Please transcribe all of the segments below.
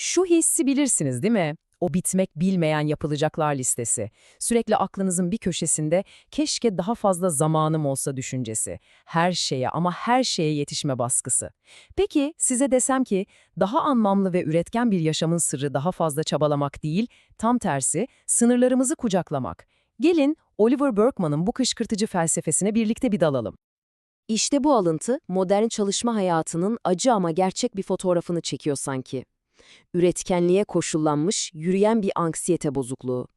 Şu hissi bilirsiniz değil mi? O bitmek bilmeyen yapılacaklar listesi. Sürekli aklınızın bir köşesinde keşke daha fazla zamanım olsa düşüncesi. Her şeye ama her şeye yetişme baskısı. Peki size desem ki daha anlamlı ve üretken bir yaşamın sırrı daha fazla çabalamak değil, tam tersi sınırlarımızı kucaklamak. Gelin Oliver Burkeman'ın bu kışkırtıcı felsefesine birlikte bir dalalım. İşte bu alıntı modern çalışma hayatının acı ama gerçek bir fotoğrafını çekiyor sanki. Üretkenliğe koşullanmış, yürüyen bir anksiyete bozukluğu.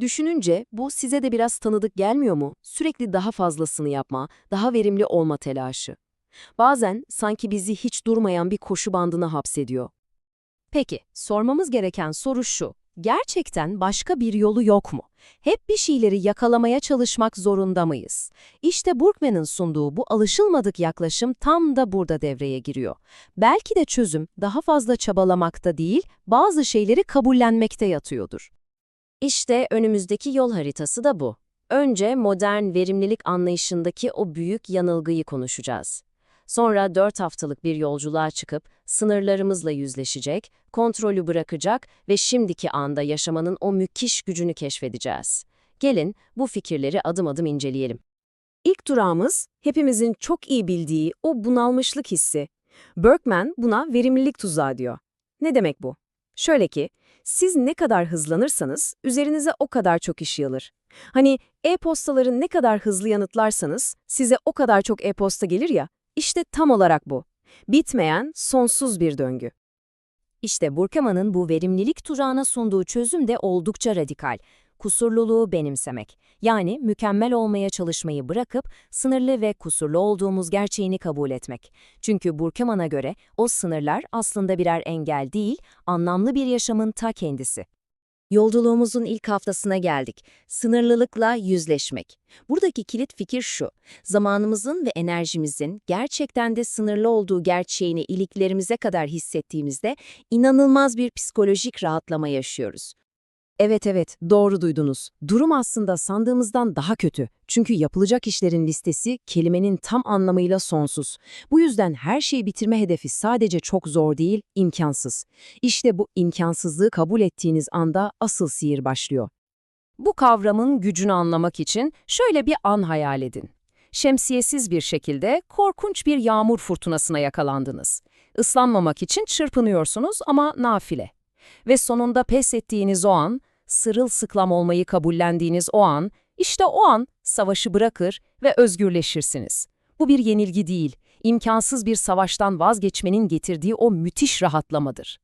Düşününce bu size de biraz tanıdık gelmiyor mu? Sürekli daha fazlasını yapma, daha verimli olma telaşı. Bazen sanki bizi hiç durmayan bir koşu bandına hapsediyor. Peki, sormamız gereken soru şu. Gerçekten başka bir yolu yok mu? Hep bir şeyleri yakalamaya çalışmak zorunda mıyız? İşte Burkman'ın sunduğu bu alışılmadık yaklaşım tam da burada devreye giriyor. Belki de çözüm daha fazla çabalamakta değil, bazı şeyleri kabullenmekte yatıyordur. İşte önümüzdeki yol haritası da bu. Önce modern verimlilik anlayışındaki o büyük yanılgıyı konuşacağız. Sonra 4 haftalık bir yolculuğa çıkıp sınırlarımızla yüzleşecek, kontrolü bırakacak ve şimdiki anda yaşamanın o müthiş gücünü keşfedeceğiz. Gelin bu fikirleri adım adım inceleyelim. İlk durağımız hepimizin çok iyi bildiği o bunalmışlık hissi. Berkman buna verimlilik tuzağı diyor. Ne demek bu? Şöyle ki, siz ne kadar hızlanırsanız üzerinize o kadar çok iş yığılır. Hani e-postaları ne kadar hızlı yanıtlarsanız size o kadar çok e-posta gelir ya, işte tam olarak bu. Bitmeyen, sonsuz bir döngü. İşte Burkeman'ın bu verimlilik tuzağına sunduğu çözüm de oldukça radikal. Kusurluluğu benimsemek. Yani mükemmel olmaya çalışmayı bırakıp sınırlı ve kusurlu olduğumuz gerçeğini kabul etmek. Çünkü Burkeman'a göre o sınırlar aslında birer engel değil, anlamlı bir yaşamın ta kendisi. Yolculuğumuzun ilk haftasına geldik. Sınırlılıkla yüzleşmek. Buradaki kilit fikir şu. Zamanımızın ve enerjimizin gerçekten de sınırlı olduğu gerçeğini iliklerimize kadar hissettiğimizde inanılmaz bir psikolojik rahatlama yaşıyoruz. Evet evet, doğru duydunuz. Durum aslında sandığımızdan daha kötü. Çünkü yapılacak işlerin listesi kelimenin tam anlamıyla sonsuz. Bu yüzden her şeyi bitirme hedefi sadece çok zor değil, imkansız. İşte bu imkansızlığı kabul ettiğiniz anda asıl sihir başlıyor. Bu kavramın gücünü anlamak için şöyle bir an hayal edin. Şemsiyesiz bir şekilde korkunç bir yağmur fırtınasına yakalandınız. Islanmamak için çırpınıyorsunuz ama nafile. Ve sonunda pes ettiğiniz o an, sırılsıklam olmayı kabullendiğiniz o an, işte o an savaşı bırakır ve özgürleşirsiniz. Bu bir yenilgi değil, imkansız bir savaştan vazgeçmenin getirdiği o müthiş rahatlamadır.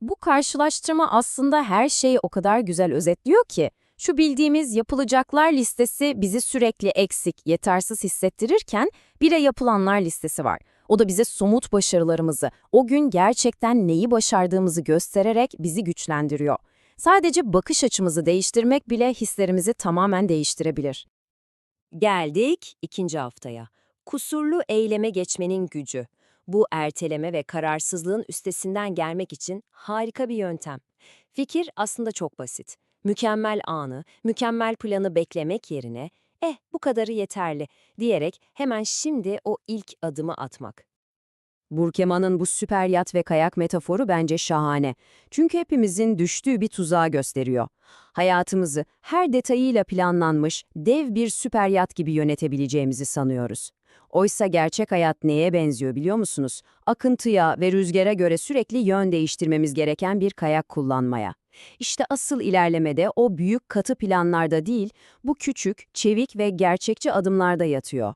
Bu karşılaştırma aslında her şeyi o kadar güzel özetliyor ki, şu bildiğimiz yapılacaklar listesi bizi sürekli eksik, yetersiz hissettirirken bir de yapılanlar listesi var. O da bize somut başarılarımızı, o gün gerçekten neyi başardığımızı göstererek bizi güçlendiriyor. Sadece bakış açımızı değiştirmek bile hislerimizi tamamen değiştirebilir. Geldik ikinci haftaya. Kusurlu eyleme geçmenin gücü. Bu erteleme ve kararsızlığın üstesinden gelmek için harika bir yöntem. Fikir aslında çok basit. Mükemmel anı, mükemmel planı beklemek yerine, eh bu kadarı yeterli diyerek hemen şimdi o ilk adımı atmak. Burkeman'ın bu süper yat ve kayak metaforu bence şahane. Çünkü hepimizin düştüğü bir tuzağa gösteriyor. Hayatımızı her detayıyla planlanmış dev bir süper yat gibi yönetebileceğimizi sanıyoruz. Oysa gerçek hayat neye benziyor biliyor musunuz? Akıntıya ve rüzgara göre sürekli yön değiştirmemiz gereken bir kayak kullanmaya. İşte asıl ilerlemede o büyük katı planlarda değil, bu küçük, çevik ve gerçekçi adımlarda yatıyor.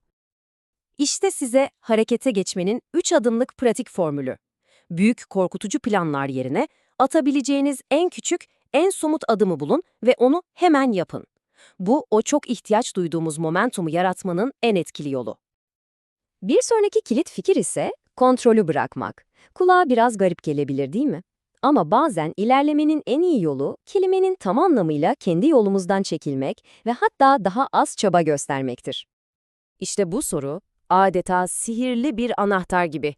İşte size harekete geçmenin 3 adımlık pratik formülü. Büyük korkutucu planlar yerine atabileceğiniz en küçük, en somut adımı bulun ve onu hemen yapın. Bu, o çok ihtiyaç duyduğumuz momentumu yaratmanın en etkili yolu. Bir sonraki kilit fikir ise kontrolü bırakmak. Kulağa biraz garip gelebilir değil mi? Ama bazen ilerlemenin en iyi yolu kelimenin tam anlamıyla kendi yolumuzdan çekilmek ve hatta daha az çaba göstermektir. İşte bu soru adeta sihirli bir anahtar gibi.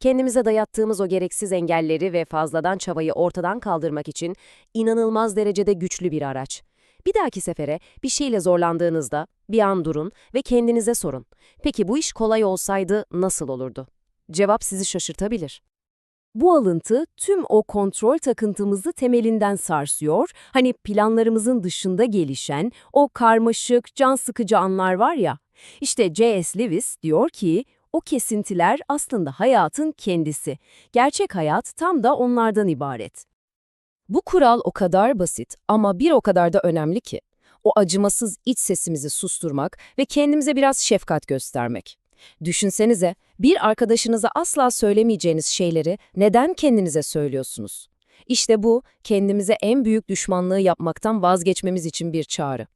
Kendimize dayattığımız o gereksiz engelleri ve fazladan çabayı ortadan kaldırmak için inanılmaz derecede güçlü bir araç. Bir dahaki sefere bir şeyle zorlandığınızda bir an durun ve kendinize sorun. Peki bu iş kolay olsaydı nasıl olurdu? Cevap sizi şaşırtabilir. Bu alıntı tüm o kontrol takıntımızı temelinden sarsıyor. Hani planlarımızın dışında gelişen o karmaşık, can sıkıcı anlar var ya. İşte J.S. Lewis diyor ki, o kesintiler aslında hayatın kendisi. Gerçek hayat tam da onlardan ibaret. Bu kural o kadar basit ama bir o kadar da önemli ki. O acımasız iç sesimizi susturmak ve kendimize biraz şefkat göstermek. Düşünsenize, bir arkadaşınıza asla söylemeyeceğiniz şeyleri neden kendinize söylüyorsunuz? İşte bu, kendimize en büyük düşmanlığı yapmaktan vazgeçmemiz için bir çağrı.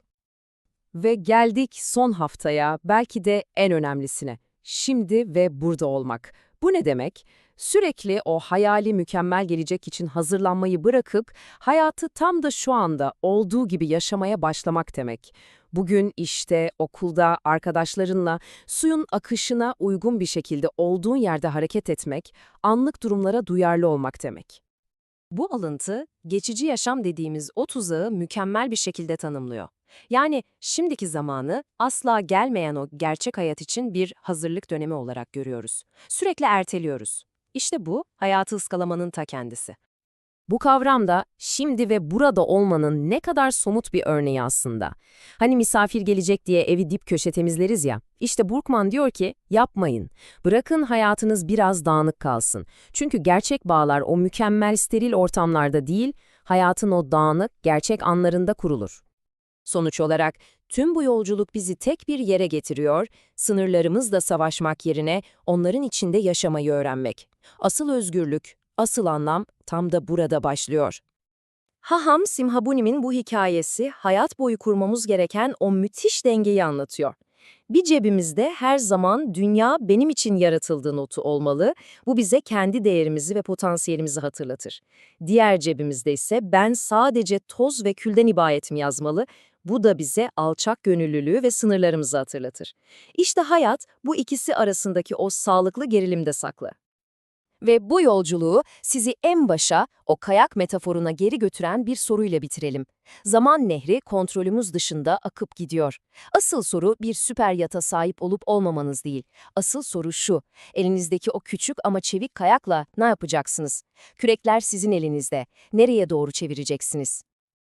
Ve geldik son haftaya, belki de en önemlisine. Şimdi ve burada olmak. Bu ne demek? Sürekli o hayali mükemmel gelecek için hazırlanmayı bırakıp hayatı tam da şu anda olduğu gibi yaşamaya başlamak demek. Bugün işte, okulda, arkadaşlarınla suyun akışına uygun bir şekilde olduğun yerde hareket etmek, anlık durumlara duyarlı olmak demek. Bu alıntı, geçici yaşam dediğimiz o tuzağı mükemmel bir şekilde tanımlıyor. Yani şimdiki zamanı asla gelmeyen o gerçek hayat için bir hazırlık dönemi olarak görüyoruz. Sürekli erteliyoruz. İşte bu, hayatı ıskalamanın ta kendisi. Bu kavram da şimdi ve burada olmanın ne kadar somut bir örneği aslında. Hani misafir gelecek diye evi dip köşe temizleriz ya. İşte Burkman diyor ki yapmayın. Bırakın hayatınız biraz dağınık kalsın. Çünkü gerçek bağlar o mükemmel steril ortamlarda değil, hayatın o dağınık, gerçek anlarında kurulur. Sonuç olarak tüm bu yolculuk bizi tek bir yere getiriyor, sınırlarımızla savaşmak yerine onların içinde yaşamayı öğrenmek. Asıl özgürlük, asıl anlam tam da burada başlıyor. Haham Simhabuni'nin bu hikayesi hayat boyu kurmamız gereken o müthiş dengeyi anlatıyor. Bir cebimizde her zaman dünya benim için yaratıldığı notu olmalı, bu bize kendi değerimizi ve potansiyelimizi hatırlatır. Diğer cebimizde ise ben sadece toz ve külden ibaretim yazmalı, bu da bize alçak gönüllülüğü ve sınırlarımızı hatırlatır. İşte hayat bu ikisi arasındaki o sağlıklı gerilimde saklı. Ve bu yolculuğu sizi en başa, o kayak metaforuna geri götüren bir soruyla bitirelim. Zaman nehri kontrolümüz dışında akıp gidiyor. Asıl soru bir süper yata sahip olup olmamanız değil. Asıl soru şu, elinizdeki o küçük ama çevik kayakla ne yapacaksınız? Kürekler sizin elinizde. Nereye doğru çevireceksiniz?